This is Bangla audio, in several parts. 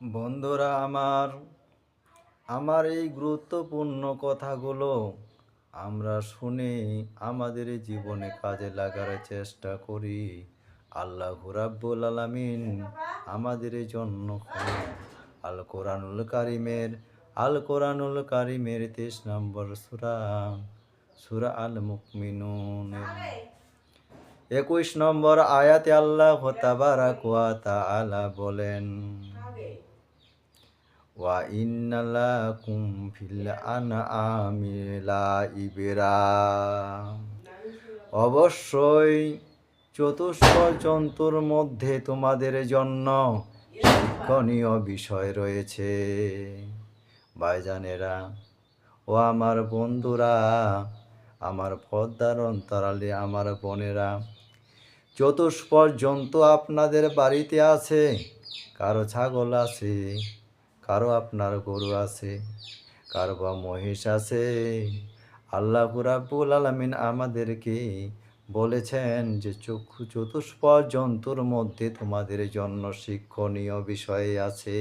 বন্ধুরা আমার আমার এই গুরুত্বপূর্ণ কথাগুলো আমরা শুনে আমাদের জীবনে কাজে লাগার চেষ্টা করি। আল্লাহ রাব্বুল আলামিন আমাদের জন্য আল কোরআনুল কারিমের, আল কোরআনুল কারিমের তেইশ নম্বর সুরা সুরা আল মুকমিনুন। একুশ নম্বর আয়াতে আল্লাহ তাবারাক ওয়া তাআলা বলেন ওয়া ইন্নালাকুম ফিল আনআমি লাইবরা। অবশ্যই চতুষ্প জন্তুর মধ্যে তোমাদের জন্য শিক্ষণীয় বিষয় রয়েছে। ভাইজানেরা, ও আমার বন্ধুরা, আমার পদ্মার অন্তরালে আমার বোনেরা, চতুষ্প জন্তু আপনাদের বাড়িতে আছে, কারও ছাগল আছে কারও আপনার গরু আছে, কারও বা মহিষ আছে। আল্লাহ রাব্বুল আলামিন আমাদেরকে বলেছেন যে চক্ষু চতুষ্প জন্তুর মধ্যে তোমাদের জন্য শিক্ষণীয় বিষয় আছে।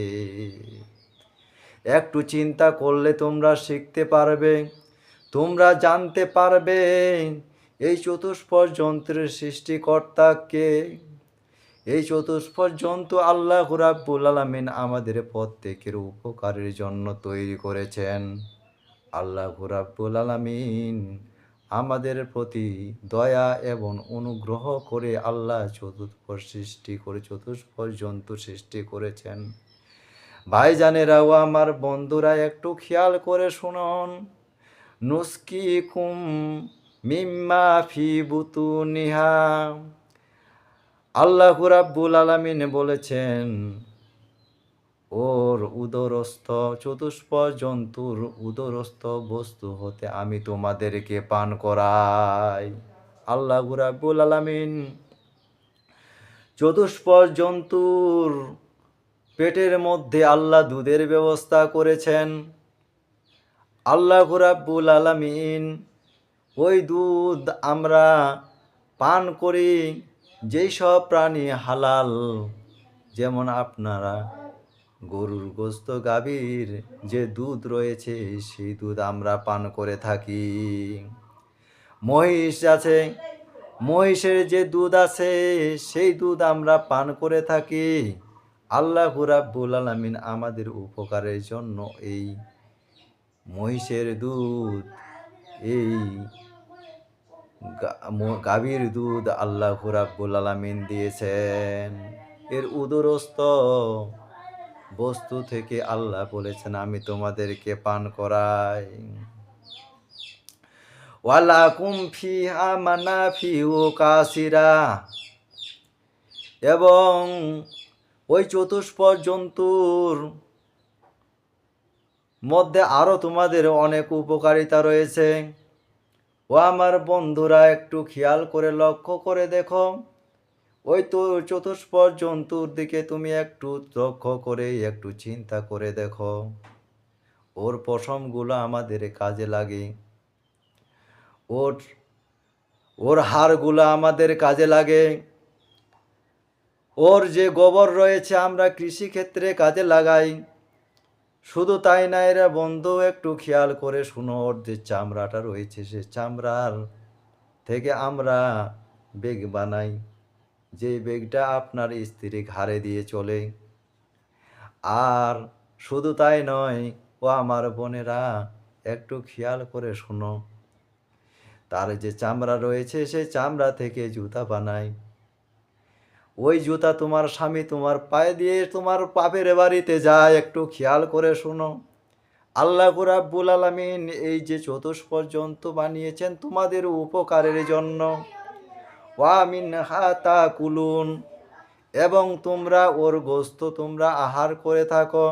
একটু চিন্তা করলে তোমরা শিখতে পারবে, তোমরা জানতে পারবে এই চতুষ্প যন্ত্রের সৃষ্টিকর্তাকে এই চতুষ্পদ জন্তু আল্লাহ রাব্বুল আলামিন আমাদের প্রত্যেকের উপকারের জন্য তৈরি করেছেন। আল্লাহ রাব্বুল আলামিন আমাদের প্রতি দয়া এবং অনুগ্রহ করে আল্লাহ চতুষ্পদ সৃষ্টি করে চতুষ্পদ জন্তু সৃষ্টি করেছেন। ভাইজানেরাও আমার বন্ধুরা, একটু খেয়াল করে শুনুন। নুস্কি কুম মিম্মা ফি বুতুনিহা। আল্লাহ রাব্বুল আলামিন বলেছেন, ওর উদরস্থ চতুষ্প জন্তুর উদরস্থ বস্তু হতে আমি তোমাদেরকে পান করাই। আল্লাহ রাব্বুল আলামিন চতুষ্প জন্তুর পেটের মধ্যে আল্লাহ দুধের ব্যবস্থা করেছেন। আল্লাহ রাব্বুল আলামিন ওই দুধ আমরা পান করি যেই সব প্রাণী হালাল, যেমন আপনারা গরুর গোস্ত গাভীর, যে দুধ রয়েছে, সেই দুধ আমরা পান করে থাকি। মহিষ আছে, মহিষের যে দুধ আছে, সেই দুধ আমরা পান করে থাকি। আল্লাহ রাব্বুল আলামিন আমাদের উপকারের জন্য এই মহিষের দুধ, এই গাভীর দুধ আল্লাহ রাব্বুল আলামিন দিয়েছেন। এর উদরস্থ বস্তু থেকে আল্লাহ বলেছেন, আমি তোমাদেরকে পান করাই। ওয়ালা ওয়ালাকুম ফিহা ও কাসিরা। এবং ওই চতুষ্প জন্তুর মধ্যে আরও তোমাদের অনেক উপকারিতা রয়েছে। ও আমার বন্ধুরা, একটু খেয়াল করে লক্ষ্য করে দেখো। ওই তো চতুষ্প জন্তুর দিকে তুমি একটু লক্ষ্য করে একটু চিন্তা করে দেখো। ওর পশমগুলো আমাদের কাজে লাগে। ওর ওর হাড়গুলো আমাদের কাজে লাগে। ওর যে গোবর রয়েছে আমরা কৃষিক্ষেত্রে কাজে লাগাই। শুধু তাই না, এরা বন্ধু, একটু খেয়াল করে শুনো, ওর যে চামড়াটা রয়েছে, সে চামড়ার থেকে আমরা বেগ বানাই। যে বেগটা আপনার স্ত্রী ঘাড়ে দিয়ে চলে। আর শুধু তাই নয়, ও আমার বোনেরা, একটু খেয়াল করে শোনো। তার যে চামড়া রয়েছে সেই চামড়া থেকে জুতা বানায়। ওই জুতা তোমার স্বামী তোমার পায়ে দিয়ে তোমার পাপের বাড়িতে যায়, একটু খেয়াল করে শোনো। আল্লাহ রাব্বুল আলামিন এই যে চতুষ্প জন্তু বানিয়েছেন তোমাদের উপকারের জন্য। ওয়ামিন হাতা কুলুন, এবং তোমরা ওর গোস্ত তোমরা আহার করে থাকো।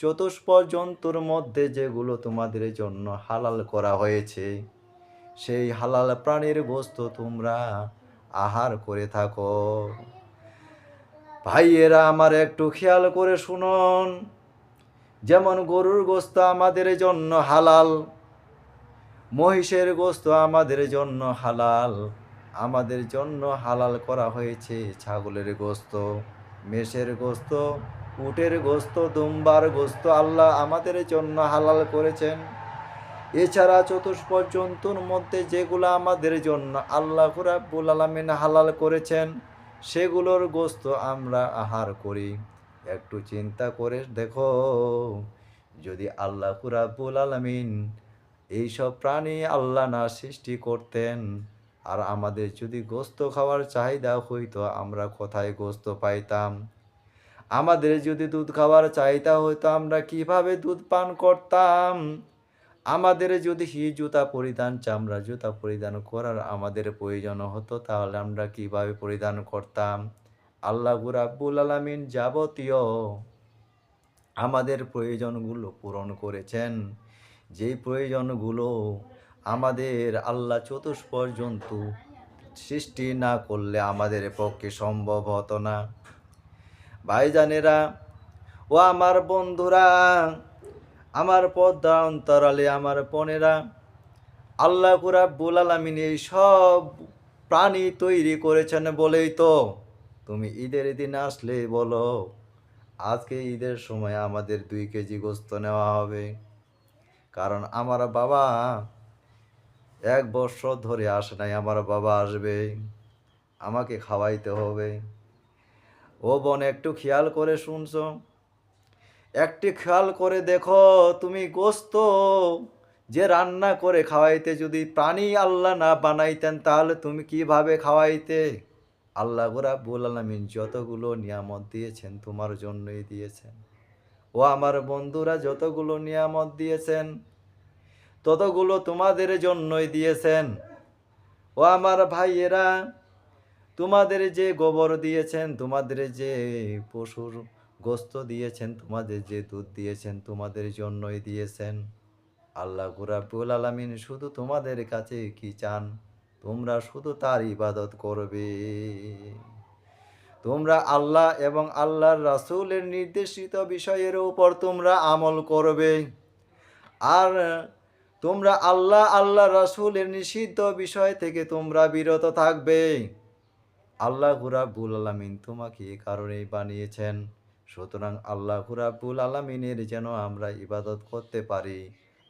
চতুষ্প জন্তুর মধ্যে যেগুলো তোমাদের জন্য হালাল করা হয়েছে, সেই হালাল প্রাণীর গোস্ত তোমরা আহার করে থাকো। ভাইয়েরা আমার একটু খেয়াল করে শুনুন। যেমন গরুর গোস্ত আমাদের জন্য হালাল, মহিষের গোস্ত আমাদের জন্য হালাল, আমাদের জন্য হালাল করা হয়েছে ছাগলের গোস্ত, মেষের গোস্ত, উটের গোস্ত, দুম্বার গোস্ত আল্লাহ আমাদের জন্য হালাল করেছেন। এছাড়া চতুষ্পদ জন্তুর মধ্যে যেগুলো আমাদের জন্য আল্লাহ রাব্বুল আলামিন হালাল করেছেন সেগুলোর গোস্ত আমরা আহার করি। একটু চিন্তা করে দেখো, যদি আল্লাহ রাব্বুল আলামিন এইসব প্রাণী আল্লাহ না সৃষ্টি করতেন, আর আমাদের যদি গোস্ত খাওয়ার চাহিদা হইতো, আমরা কোথায় গোস্ত পাইতাম? আমাদের যদি দুধ খাওয়ার চাহিদা হইতো, আমরা কীভাবে দুধ পান করতাম? আমাদের যদি হি জুতা পরিধান, চামড়া জুতা পরিধান করার আমাদের প্রয়োজন হতো, তাহলে আমরা কীভাবে পরিধান করতাম? আল্লাহ রাব্বুল আলামিন যাবতীয় আমাদের প্রয়োজনগুলো পূরণ করেছেন। যেই প্রয়োজনগুলো আমাদের আল্লাহ চতুষ্পদ জন্তু সৃষ্টি না করলে আমাদের পক্ষে সম্ভব হতো না। ভাইজানেরা, ও আমার বন্ধুরা আমার পদ্মা অন্তরালে আমার পনেরা আল্লাহ রাব্বুল আলামিন এই সব প্রাণী তৈরি করেছেন বলেই তো। তুমি ঈদের দিন আসলে বলো, আজকে ঈদের সময় আমাদের দুই কেজি গোস্ত নেওয়া হবে। কারণ আমার বাবা এক বছর ধরে আসে নাই, আমার বাবা আসবে, আমাকে খাওয়াইতে হবে। ও বোন, একটু খেয়াল করে শুনছো। একটি খেয়াল করে দেখো, তুমি গোস্ত যে রান্না করে খাওয়াইতে যদি প্রাণী আল্লাহ না বানাইতেন, তাহলে তুমি কীভাবে খাওয়াইতে? আল্লাহ রাব্বুল আলামিন যতগুলো নিয়ামত দিয়েছেন, তোমার জন্যই দিয়েছেন। ও আমার বন্ধুরা, যতগুলো নিয়ামত দিয়েছেন, ততগুলো তোমাদের জন্যই দিয়েছেন। ও আমার ভাইয়েরা, তোমাদের যে গোবর দিয়েছেন, তোমাদের যে পশুর গোস্ত দিয়েছেন, তোমাদের যে দুধ দিয়েছেন, তোমাদের জন্যই দিয়েছেন। আল্লাহ গুরাবুল আলামিন শুধু তোমাদের কাছে কি চান? তোমরা শুধু তার ইবাদত করবে। তোমরা আল্লাহ এবং আল্লাহর রাসূলের নির্দেশিত বিষয়ের উপর তোমরা আমল করবে। আর তোমরা আল্লাহ আল্লাহ রাসূলের নিষিদ্ধ বিষয় থেকে তোমরা বিরত থাকবে। আল্লাহ রাব্বুল আলামিন তোমাকে এ কারণেই বানিয়েছেন। সুতরাং আল্লাহ হুরাবুল আলমিনের যেন আমরা ইবাদত করতে পারি,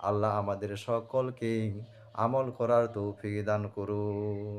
আল্লাহ আমাদের সকলকে আমল করার তৌফিক দান করুন।